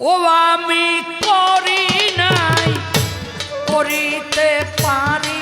ও আমি করি নাই করিতে পারি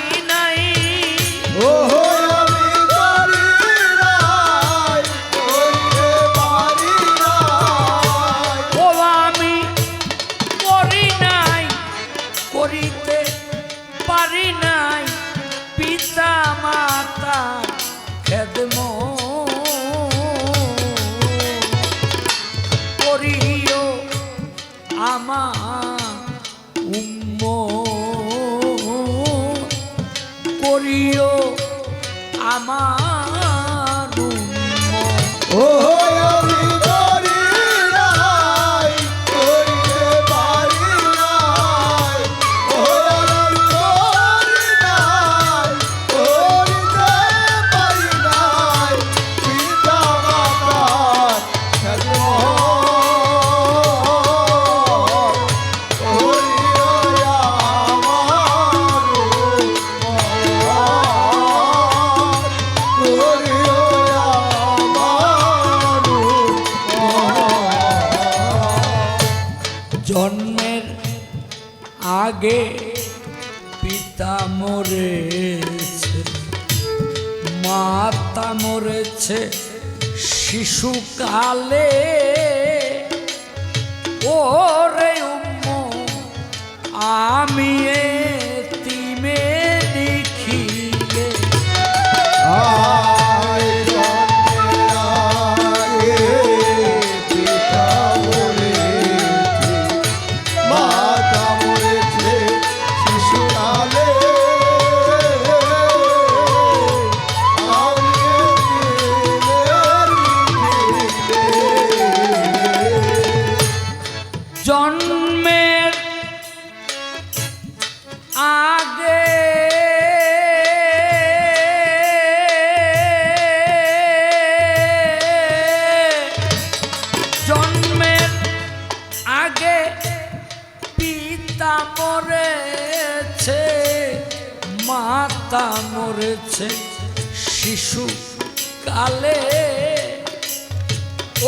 আগে পিতা মরেছে মাতা মরেছে শিশুকালে ওরে উম আমি তিমে মাতা মরেছে শিশু কালে।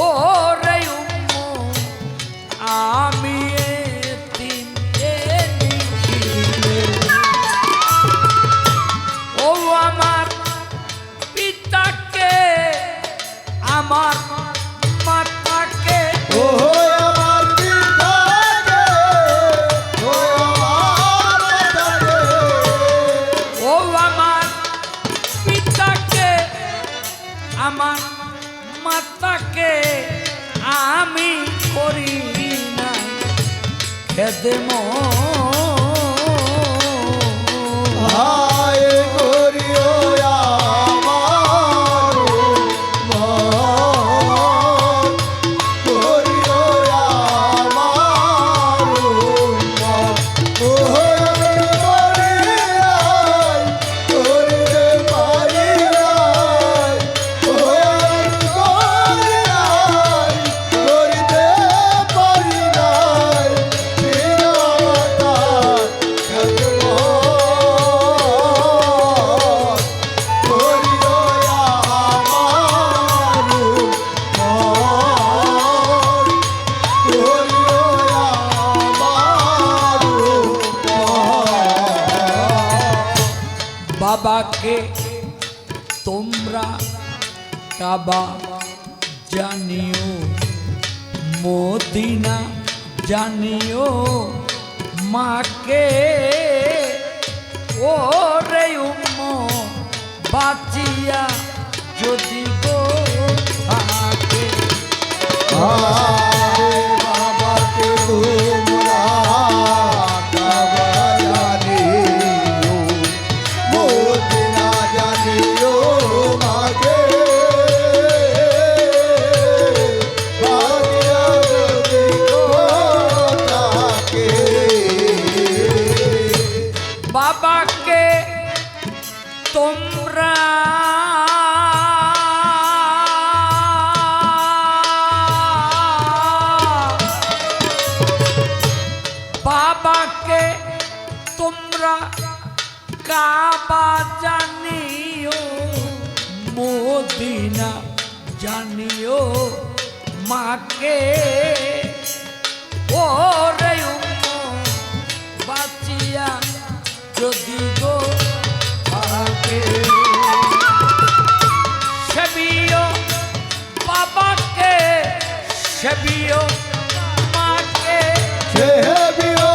ও রে আমি আমার é demônio. বাবাকে তোমরা কাবা জানিও মদিনা জানিও মাকে। ও রে উম্ম বাঁচিয়া যদি গো থাকে। বাবাকে তোমরা কাবা জানিও মদিনা জানিও মাকে। ওরে বাঁচিয়া যদি গো সেবিও বাবাকে সেবিও মাকে। সেবিও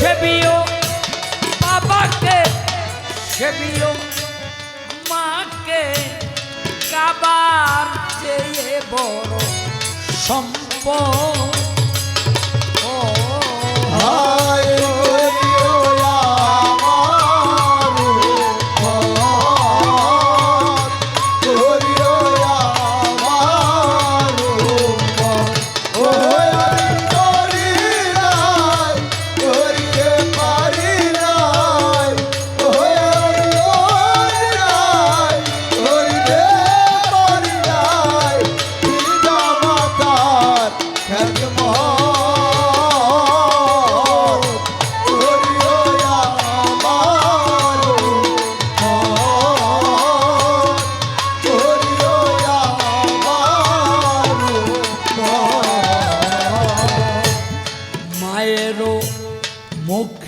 সেবিও বাবাকে সেবিও মাকে। কাবার চেয়ে বড় সম্পদ हाँ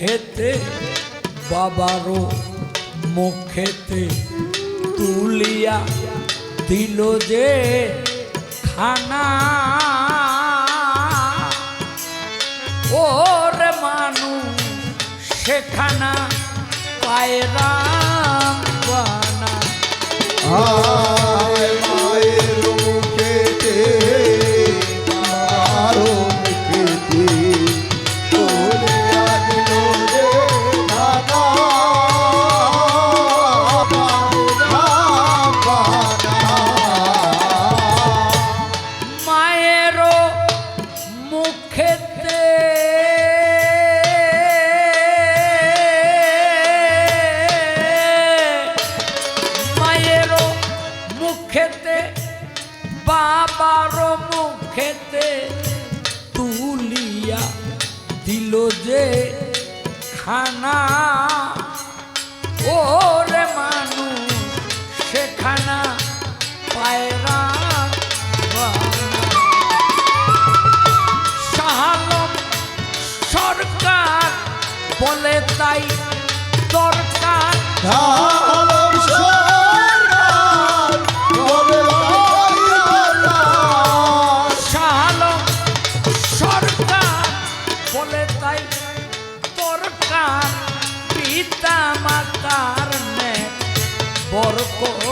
মুখেতে বাবারও মুখেতে তুলিয়া দিল যে খানা। ওর মানুষ সেখানা পায়রা বানা। হানা ও For Borco